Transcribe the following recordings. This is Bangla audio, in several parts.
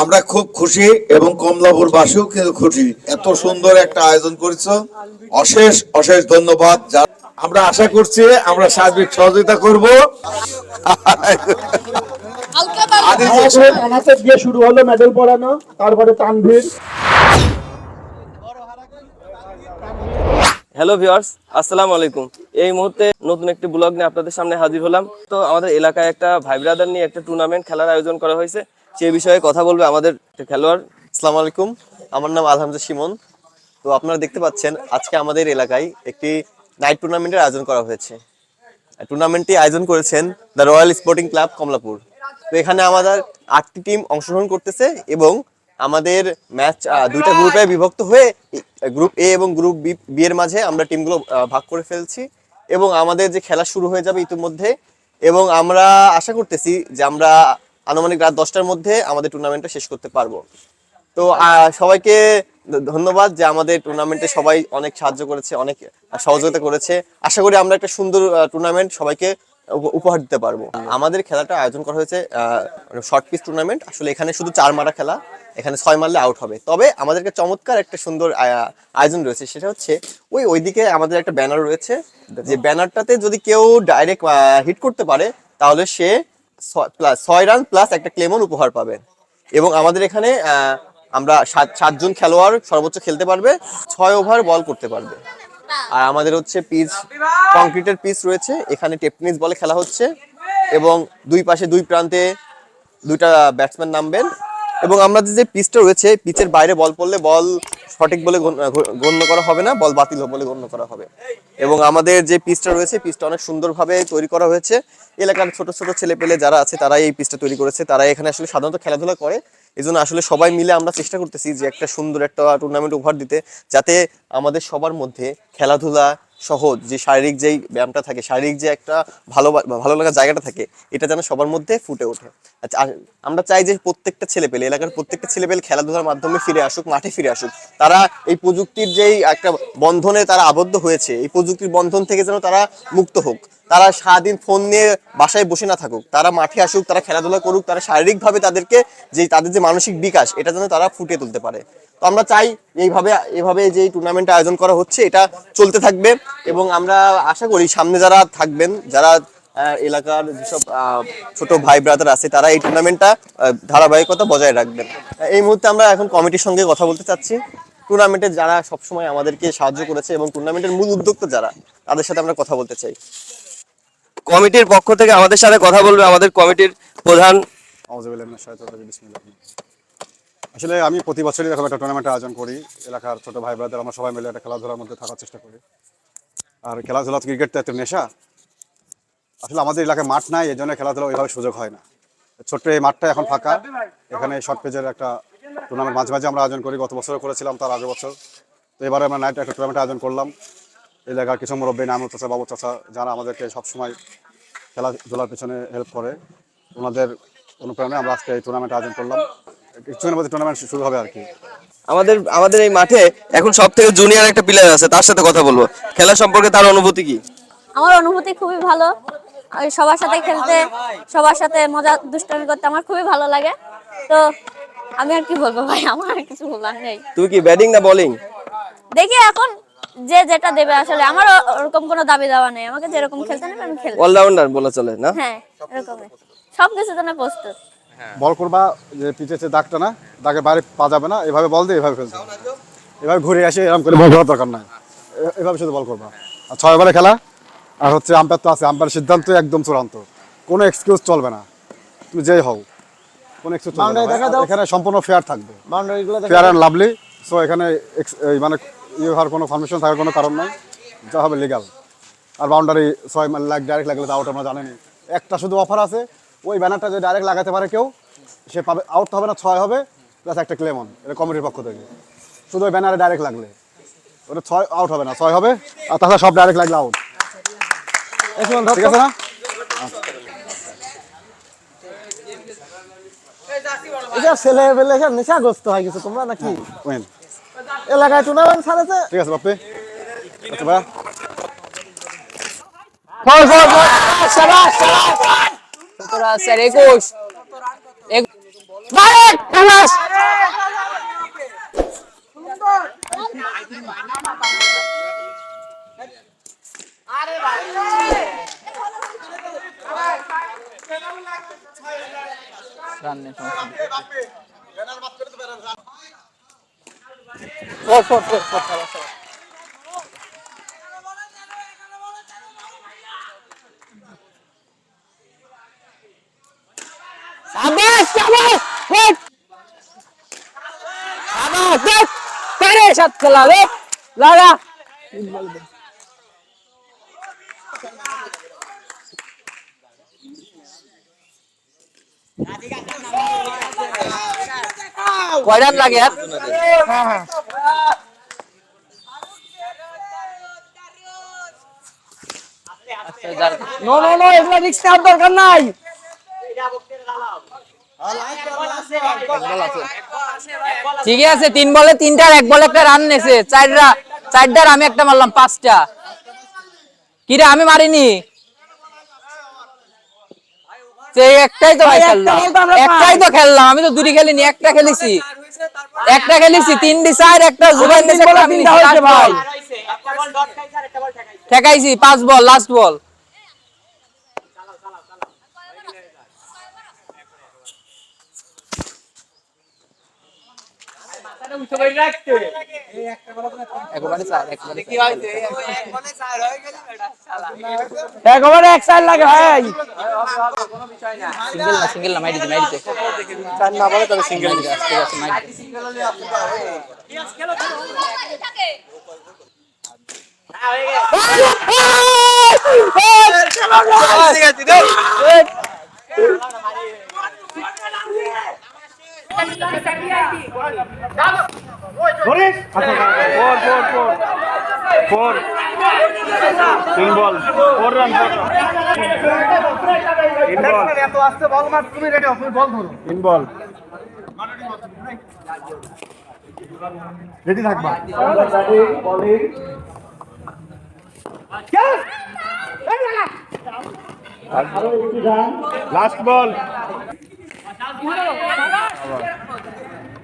আমরা খুব খুশি এবং কমলাপুর বাসীও কিন্তু খুশি। এত সুন্দর একটা আয়োজন করেছ। অশেষ অশেষ ধন্যবাদ। আমরা আশা করছি আমরা সার্বিক সহযোগিতা করব। আদি হাতে দিয়ে শুরু হলো মেডেল পড়ানো তারপরে তানভীর। হ্যালো ভিউয়ার্স, আসসালামু আলাইকুম। এই মুহূর্তে নতুন একটি ব্লগ নিয়ে আপনাদের সামনে হাজির হলাম। তো আমাদের এলাকায় একটা ভাই ব্রাদার নিয়ে একটা টুর্নামেন্ট খেলার আয়োজন করা হয়েছে। সেই বিষয়ে কথা বলবে আমাদের খেলোয়াড়। আসসালামু আলাইকুম, আমার নাম আলহামজা সিমন তো আপনারা দেখতে পাচ্ছেন, আজকে আমাদের এলাকায় একটি নাইট টুর্নামেন্টের আয়োজন করা হয়েছে। টুর্নামেন্টটি আয়োজন করেছেন the royal sporting club Kamalapur. তো এখানে আমাদের আটটি টিম অংশগ্রহণ করতেছে এবং আমাদের ম্যাচ দুইটা গ্রুপে বিভক্ত হয়ে গ্রুপ এ এবং গ্রুপ বি এর মাঝে আমরা টিমগুলো ভাগ করে ফেলছি। এবং আমাদের যে খেলা শুরু হয়ে যাবে ইতিমধ্যে এবং আমরা আশা করতেছি যে আমরা আনুমানিক রাত দশটার মধ্যে আমাদের টুর্নামেন্টটা শেষ করতে পারব। তো সবাইকে ধন্যবাদ যে আমাদের টুর্নামেন্টে সবাই অনেক সাহায্য করেছে অনেক সহযোগিতা করেছে। আশা করি আমরা একটা সুন্দর টুর্নামেন্ট সবাইকে উপহার দিতে পারব। আমাদের খেলাটা আয়োজন করা হয়েছে শর্ট পিচ টুর্নামেন্ট আসলে এখানে শুধু চার মারা খেলা, এখানে ছয় মারলে আউট হবে। তবে আমাদেরকে চমৎকার একটা সুন্দর আয়োজন রয়েছে। সেটা হচ্ছে, ওই, ওইদিকে আমাদের একটা ব্যানার রয়েছে, যে ব্যানারটাতে যদি কেউ ডাইরেক্ট হিট করতে পারে, তাহলে সে প্লাস ছয় রান প্লাস একটা ক্লেমন উপহার পাবে। এবং আমাদের এখানে আমরা সাত, সাতজন খেলোয়াড় সর্বোচ্চ খেলতে পারবে, ছয় ওভার বল করতে পারবে। আর আমাদের হচ্ছে পিচ কংক্রিটের পিচ রয়েছে, এখানে টেপনিস বলে খেলা হচ্ছে এবং দুই পাশে দুই প্রান্তে দুইটা ব্যাটসম্যান নামবেন। এবং আমরা যে পিচটা রয়েছে পিচের বাইরে বল পড়লে বল সঠিক বলে গণ- গণ্য করা হবে না, বল বাতিল বলে গণ্য করা হবে। এবং আমাদের যে পিচটা রয়েছে পিচটা অনেক সুন্দরভাবে তৈরি করা হয়েছে। এলাকার ছোট ছোট ছেলে পেলে যারা আছে, তারাই এই পিচটা তৈরি করেছে। তারা এখানে আসলে সাধারণত খেলাধুলা করে। এই জন্য আসলে সবাই মিলে আমরা চেষ্টা করতেছি যে একটা সুন্দর একটা টুর্নামেন্ট উপহার দিতে, যাতে আমাদের সবার মধ্যে খেলাধুলা সহ যে শারীরিক যেই ব্যায়ামটা থাকে, শারীরিক যে একটা ভালো ভালো লাগার জায়গাটা থাকে, এটা যেন সবার মধ্যে ফুটে ওঠে। আচ্ছা আমরা চাই যে প্রত্যেকটা ছেলে পেলে এলাকার প্রত্যেকটা ছেলে পেলে খেলাধুলার মাধ্যমে ফিরে আসুক, মাঠে ফিরে আসুক, তারা এই প্রযুক্তির যেই একটা বন্ধনে তারা আবদ্ধ হয়েছে, এই প্রযুক্তির বন্ধন থেকে যেন তারা মুক্ত হোক। তারা সারাদিন ফোন নিয়ে বাসায় বসে না থাকুক, তারা মাঠে আসুক, তারা খেলাধুলা করুক, তারা শারীরিকভাবে তাদেরকে যে, তাদের যে মানসিক বিকাশ, এটা যেন তারা ফুটিয়ে তুলতে পারে। তো আমরা চাই এইভাবে এইভাবে যে টুর্নামেন্ট আয়োজন করা হচ্ছে এটা চলতে থাকবে এবং আমরা আশা করি সামনে যারা থাকবেন যারা এলাকার যেসব আহ, ছোট ভাই ব্রাদার আছে তারা এই টুর্নামেন্টটা ধারাবাহিকতা বজায় রাখবেন। এই মুহূর্তে আমরা এখন কমিটির সঙ্গে কথা বলতে চাচ্ছি। টুর্নামেন্টে যারা সবসময় আমাদেরকে সাহায্য করেছে এবং টুর্নামেন্টের মূল উদ্যোক্তা যারা তাদের সাথে আমরা কথা বলতে চাই। কমিটির পক্ষ থেকে আমাদের সাথে কথা বলবে আমাদের কমিটির প্রধান। আসলে আমি প্রতি বছরই এরকম একটা টুর্নামেন্ট আয়োজন করি। এলাকার ছোট ভাই ব্রাদার আমরা সবাই মিলে একটা খেলাধুলার মধ্যে থাকার চেষ্টা করি। আর খেলাধুলা ক্রিকেট তো একটা নেশা। আসলে আমাদের এলাকায় মাঠ নাই এই জন্য খেলাধুলা ওইভাবে সুযোগ হয় না। ছোট্ট এই মাঠটা এখন ফাঁকা। এখানে শর্ট পেজের একটা টুর্নামেন্ট মাঝে মাঝে আমরা আয়োজন করি। গত বছরও করেছিলাম, তার আগের বছর। তো এবারে আমরা নাইট একটা টুর্নামেন্ট আয়োজন করলাম। এলাকার কিছু মুরব্বী নামুল চাচা, বাবু চাচা, যারা আমাদেরকে সবসময় খেলাধুলার পেছনে হেল্প করে, ওনাদের অনুপ্রেরণায় আমরা আজকে এই টুর্নামেন্ট আয়োজন করলাম। কিছুদিনের মধ্যে টুর্নামেন্ট শুরু হবে আর কি। আমাদের আমাদের এই মাঠে এখন সব থেকে জুনিয়র একটা প্লেয়ার আছে তার সাথে কথা বলব। খেলা সম্পর্কে তার অনুভূতি কি? আমার অনুভূতি খুবই ভালো। সবার সাথে খেলতে সবার সাথে মজা দুষ্টামি করতে আমার খুবই ভালো লাগে। তো আমি আর কি বলব ভাই আমার আর কিছু বলার নেই। তুই কি ব্যাটিং না বোলিং দেখি এখন যে যেটা দেবে আসলে আমার ওরকম কোনো দাবি দেওয়া নেই। আমাকে যেরকম খেলতে নেবে আমি খেলব। অলরাউন্ডার বলা চলে না? হ্যাঁ এরকমই। সব কিছুর জন্য প্রস্তুত। বল করবা যে যে দাগটা না দাগের বাইরে পা যাবে না এভাবে বল দিয়ে এভাবে ফেলতে এভাবে ঘুরে আসে এরকম করে বল করার দরকার নাই। এভাবে শুধু বল করবা। আর ছয় ওভারে খেলা আর হচ্ছে আম্পায়ার তো আছে আম্পায়ার সিদ্ধান্ত একদম চূড়ান্ত। কোনো এক্সকিউজ চলবে না। তুমি যেই হও কোনো এক্সকিউজ চলবে না। এখানে সম্পূর্ণ ফেয়ার থাকবে। ফেয়ার অ্যান্ড লাভলি সো এখানে মানে ইয়ে হওয়ার কোনো পারমিশন থাকার কোনো কারণ নাই। যা হবে লিগাল আর বাউন্ডারি ছয় মানে লাখ ডাইরেক্ট লাগলে তো আউট আমরা জানেনি। একটা শুধু অফার আছে ওই ব্যানারটা যদি ডাইরেক্ট লাগাতে পারে কেউ সে পাবে আউট হবে না ছয় হবে প্লাস একটা ক্লেমন এটা কমিটির পক্ষ থেকে। শুধু ওই ব্যানারে ডাইরেক্ট লাগলে। ওটা ছয় আউট হবে না ছয় হবে আর তাছাড়া সব ডাইরেক্ট লাগলে আউট ঠিক আছে না? এটা ছেলে পেলে এসব নেশাগ্রস্ত হয়ে গেছে তোমরা নাকি? ওয়েন। এলাকায় টুর্নামেন্ট ঠিক আছে বাপ্পি। আচ্ছা ভাইয়া সতেরো স্যার একুশ। এক- ডাইরেক্ট খালাস রান নেই, সমস্যা নেই। ফোর, ফোর, ফোর, ফোর, খালাস, খালাস। সাবাস সাবাস হিট সাবাস হিট করে সাত খেলা রে লাগা কয় রান লাগে আর নো নো নো এগুলা রিস্ক নেওয়ার দরকার নাই ঠিকই আছে তিন বলে তিনটার এক বলে একটা রান নেছে। চারটা চারটার আমি একটা মারলাম পাঁচটা। কিরে আমি মারিনি? একটাই তো ভাই খেললাম। একটাই তো খেললাম আমি তো দুটি খেলিনি একটা খেলেছি। একটা খেলেছি চার একটা। ঠেকাইছি পাঁচ বল লাস্ট বল। একবারে চার একবারে একবারে এক সাইড লাগে ভাই সিঙ্গেল না সিঙ্গেল না মাইরিতে মাইরিতে চার না বলে তবে সিঙ্গেল ঠিক আছে মাইরিতে রেডি থাকবা লাস্ট বল আরও দুটো চার লাগবে 不要！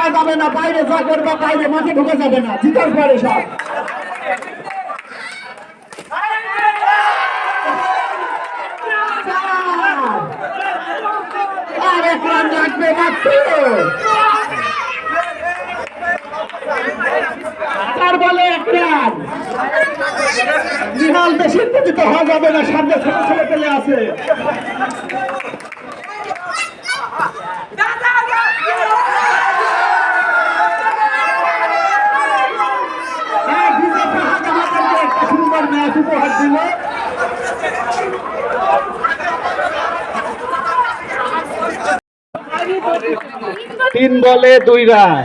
যাওয়া যাবে না, বাইরে যা করবা, বাইরে মাঠে ঢুকে যাবে না, জিতার পরে সব। আর বলে এক রান। বিহাল বেশি উত্তেজিত হওয়া যাবে না, সামনে ছোট ছেলে পেলে আছে হ্যাঁ, বিজয় ফাহাদ আমাদেরকে একটা সুন্দর ম্যাচ উপহার দিল তিন বলে দুই রান।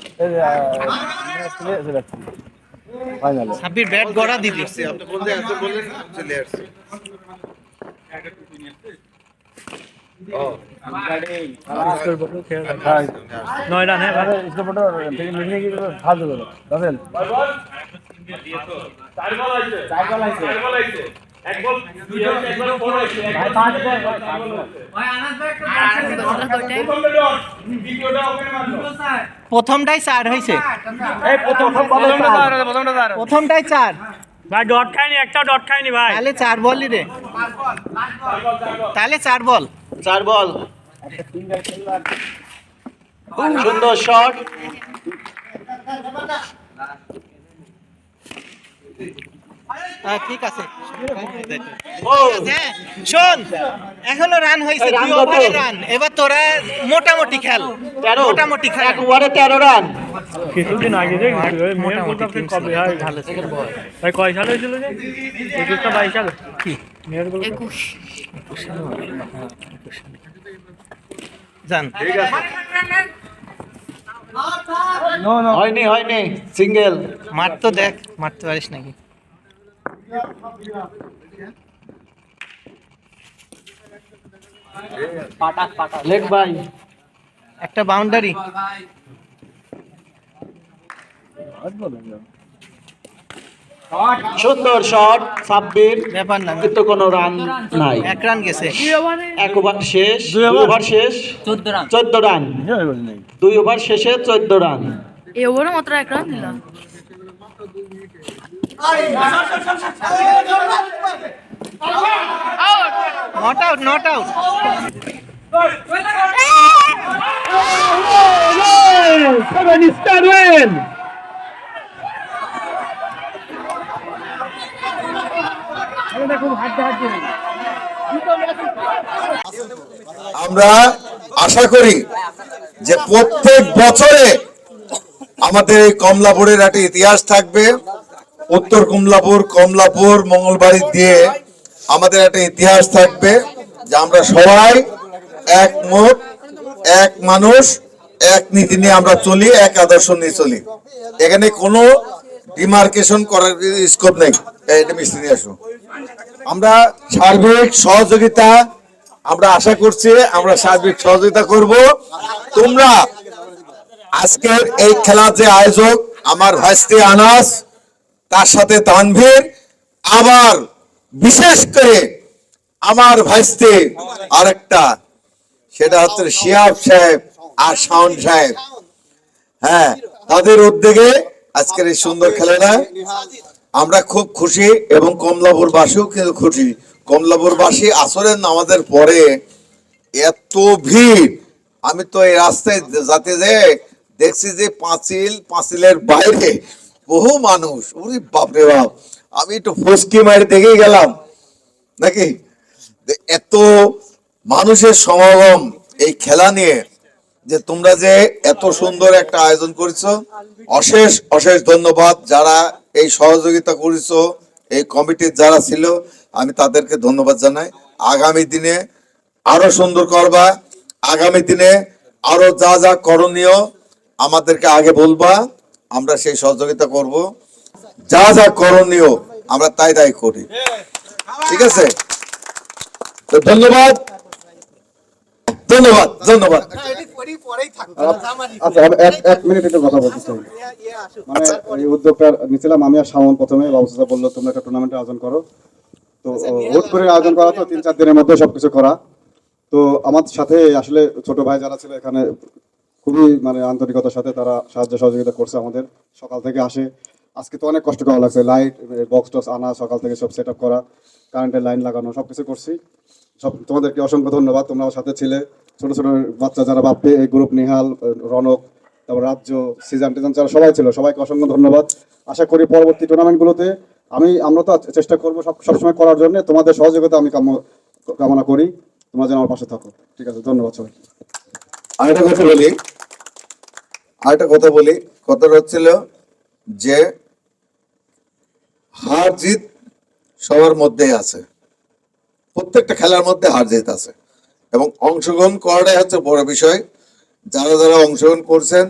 নিবা ব্যাটিং নিবা টিম সেভেন স্টার বনাম টিম টোয়েন্টি ফোর আমি কি নেব ব্যাটিং নাও রান আসছে একটু রিল্যাক্স এবার সাব্বির ব্যাট গড়া দিদি প্রথমটাই চার হয়েছে প্রথমটাই চার। ভাই ডট খাইনি একটা ডট খাইনি ভাই। তাহলে চার বলই রে। তাহলে চার বল। চার বল। সুন্দর শট ঠিক আছে। হ্যাঁ, শোন এখনও রান হয়েছে দুই ওভারে রান এবার তোরা মোটামুটি খেল। মোটামুটি খেল। এক ওভারে তেরো রান কিছুদিন আগে যে মেয়ের কবে? হয় ভালো ভাই কয় সাল হয়েছিল যে? একুশটা বাইশ সাল? কি? মেয়ের একুশ। জান। হয়নি হয়নি। সিঙ্গেল মার তো দেখ মারতে পারিস নাকি? লেগ বাই একটা বাউন্ডারি। সুন্দর শট সাব্বির ব্যাপার না। কিন্তু কোনো রান নাই। এক রান গেছে। এক ওভার শেষ দুই ওভার শেষ। চোদ্দ রান। দুই ওভার শেষে চোদ্দ রান। এ ওভারে মাত্র এক রান দিলাম নট আউট নট আউট আমরা আশা করি যে প্রত্যেক বছরে আমাদের এই কমলাপুরের একটা ইতিহাস থাকবে উত্তর কমলাপুর কমলাপুর মঙ্গলবাড়ি দিয়ে আমাদের একটা ইতিহাস থাকবে যে আমরা সবাই একমত, এক মানুষ, এক নীতি নিয়ে আমরা চলি, এক আদর্শ নিয়ে চলি। এখানে কোনো ডিমার্কেশন করার স্কোপ নেই। এটা মিস্ত্রি নিয়ে আসো। আমরা সার্বিক সহযোগিতা, আমরা আশা করছি আমরা সার্বিক সহযোগিতা করব। তোমরা আজকের এই খেলার যে আয়োজক, আমার ভাইস্তি আনাস তার সাথে তানভীর আবার বিশেষ করে আমার ভাইস্তি আরেকটা, সেটা হচ্ছে শিয়াব সাহেব আর শাওন সাহেব। হ্যাঁ তাদের উদ্যোগে আজকের এই সুন্দর খেলাটা আমরা খুব খুশি এবং কমলাপুর বাসীও কিন্তু খুশি। কমলাপুর বাসী আসরের নামাজের পরে এত ভিড়। আমি তো এই রাস্তায় যাতে যে দেখছি যে পাঁচিল, পাঁচিলের বাইরে বহু মানুষ, উরি বাপরে বাপ, আমি একটু ফুসকি মারি দেখেই গেলাম। নাকি? এত মানুষের সমাগম এই খেলা নিয়ে, যে তোমরা যে এত সুন্দর একটা আয়োজন করেছ, অশেষ অশেষ ধন্যবাদ যারা এই সহযোগিতা করেছ, এই কমিটির যারা ছিল, আমি তাদেরকে ধন্যবাদ জানাই। আগামী দিনে আরও সুন্দর করবা, আগামী দিনে আরও যা যা করণীয় আমাদেরকে আগে বলবা। আমরা সেই সহযোগিতা করব। যা যা করণীয় আমরা তাই তাই করি। ঠিক আছে? তো ধন্যবাদ। ধন্যবাদ ধন্যবাদ। আচ্ছা এক এক মিনিট একটু কথা বলতে মানে উদ্যোগটা নিয়েছিলাম আমি আর সামন প্রথমে বাবুসা বলল তোমরা একটা টুর্নামেন্ট আয়োজন করো। তো হুট করে আয়োজন করা তো তিন চার দিনের মধ্যে সবকিছু করা। তো আমার সাথে আসলে ছোট ভাই যারা ছিল এখানে খুবই মানে আন্তরিকতার সাথে তারা সাহায্য সহযোগিতা করছে আমাদের। সকাল থেকে আসে। আজকে তো অনেক কষ্ট করা লাগছে। লাইট বক্স টক্স আনা, সকাল থেকে সব সেট করা কারেন্টের লাইন লাগানো সব কিছু করছি। সব, তোমাদেরকে অসংখ্য ধন্যবাদ। তোমরাও সাথে ছিলে। ছোট ছোট বাচ্চা যারা বাপ্পে, এই গ্রুপ নিহাল রনক, তারপর রাজ্য, সিজন, টিজন, যারা সবাই ছিল, সবাইকে অসংখ্য ধন্যবাদ। আশা করি পরবর্তী টুর্নামেন্টগুলোতে আমি, আমরা তো চেষ্টা করব সব, সবসময় করার জন্য। তোমাদের সহযোগিতা আমি কাম কামনা করি। তোমরা যেন আমার পাশে থাকো। ঠিক আছে, ধন্যবাদ সবাই আরেকটা কথা বলি। আরেকটা কথা বলি। কথাটা হচ্ছিল যে, হার জিত সবার মধ্যেই আছে। প্রত্যেকটা খেলার মধ্যে হার জিত আছে। এবং অংশগ্রহণ করাটাই হচ্ছে বড় বিষয়। যারা যারা অংশগ্রহণ করছেন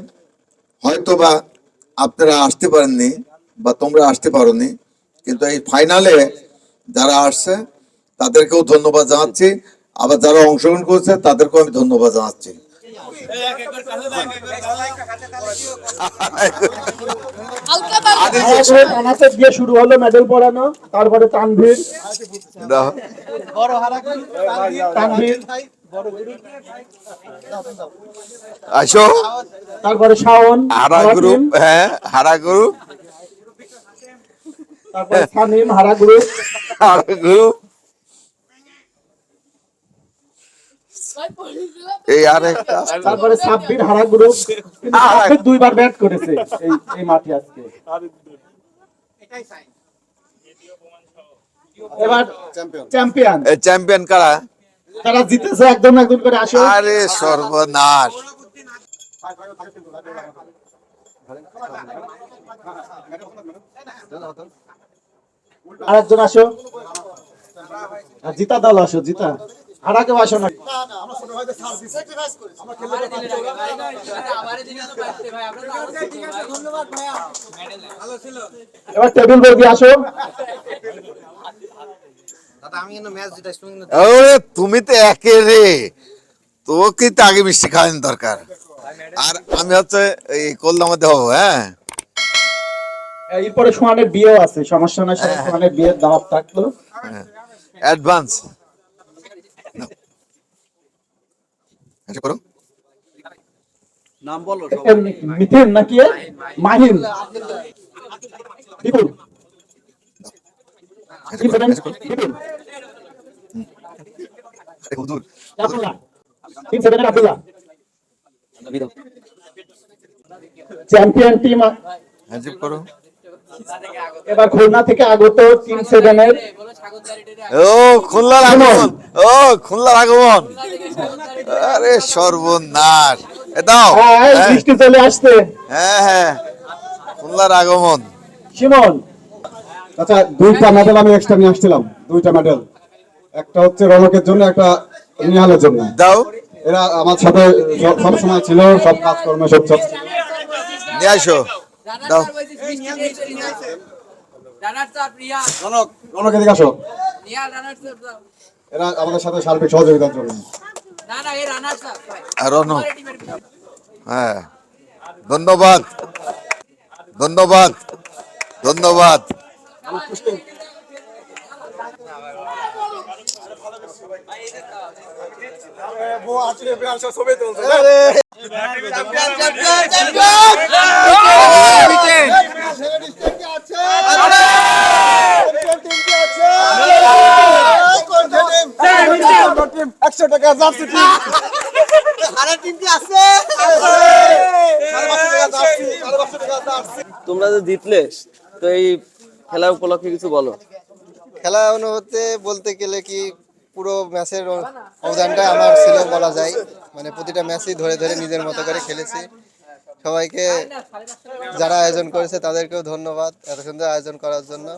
হয়তো বা আপনারা আসতে পারেননি বা তোমরা আসতে পারোনি, কিন্তু এই ফাইনালে যারা আসছে, তাদেরকেও ধন্যবাদ জানাচ্ছি। আবার যারা অংশগ্রহণ করছে, তাদেরকেও আমি ধন্যবাদ জানাচ্ছি। শুরু হলো মেডেল পড়ানো তারপরে তানভীর। তানভীর। আসো। তারপরে শাওন হারা গ্রুপ হ্যাঁ হারা গ্রুপ তারপরে সানিম হারা গ্রুপ হারা গ্রুপ এই আর একটা তারপরে সাব্বির হারা গ্রুপ দুইবার ব্যাট করেছে এই এই মাঠে আজকে। এবার চ্যাম্পিয়ন চ্যাম্পিয়ন কারা? তারা জিতেছে একদম একদম করে আসো। আরে সর্বনাশ। আরেকজন আসো। জিতা দল আসো জিতা। হারা কেউ আসো না এবার টেবিল বর্গি আসো। তুমি তো একে রে। তোকে তো আগে মিষ্টি খাওয়ানো দরকার। আর আমি হচ্ছে এই কল্যাণে হব হ্যাঁ? এরপরে সোহানের বিয়েও আছে সমস্যা নাই সবাই সোহানের বিয়ের দাওয়াত থাকল। অ্যাডভান্স আচ্ছা করো। এ, মিথিন নাকি মাহিন। বিপুল। তিন চ্যাম্পিয়ন টিম হ্যাঁ করো। এবার খুলনা থেকে আগত টিম সেভেনের ও খুলনার আগমন ও খুলনার আগমন আরে সর্বনাশ। দাও। হ্যাঁ হ্যাঁ, বৃষ্টি চলে আসছে। হ্যাঁ হ্যাঁ। খুলনার আগমন শিমন আচ্ছা দুইটা মেডেল আমি এক্সট্রা নিয়ে আসছিলাম। দুইটা মেডেল। একটা হচ্ছে রনকের জন্য একটা নিহালের জন্য। দাও। এরা আমার সাথে সব- সব সময় ছিল সব কাজকর্মে সব সব নিয়ে আসো। দাও। রনক রনক এদিকে আসো। এরা আমাদের সাথে সার্বিক সহযোগিতার জন্য আর হ্যাঁ ধন্যবাদ। ধন্যবাদ। ধন্যবাদ। একশো টাকা যাচ্ছে তোমরা যে জিতলে তো এই খেলা উপলক্ষে কিছু বলো। খেলা অনুভূতি বলতে গেলে কি পুরো ম্যাচের অবদানটা আমার ছিল বলা যায়। মানে প্রতিটা ম্যাচই ধরে ধরে নিজের মতো করে খেলেছি। সবাইকে যারা আয়োজন করেছে তাদেরকেও ধন্যবাদ এত সুন্দর আয়োজন করার জন্য।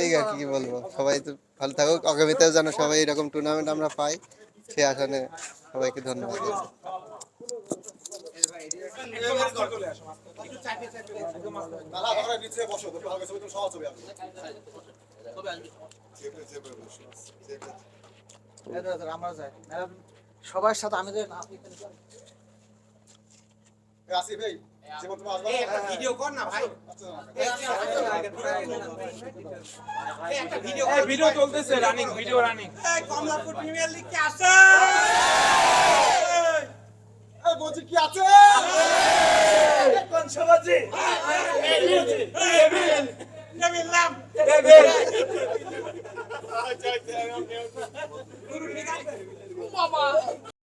এই আর কি বলব? সবাই তো ভালো থাকুক। আগামীতেও যেন সবাই এরকম টুর্নামেন্ট আমরা পাই সে আসনে সবাইকে ধন্যবাদ। সবার সাথে আমি তো একটা ভিডিও কর না ভাই একটা ভিডিও ভিডিও চলতেছে running video running Kamalapur premier league কি আছে বলছি কি আছে কোন সমাজি নাম মামা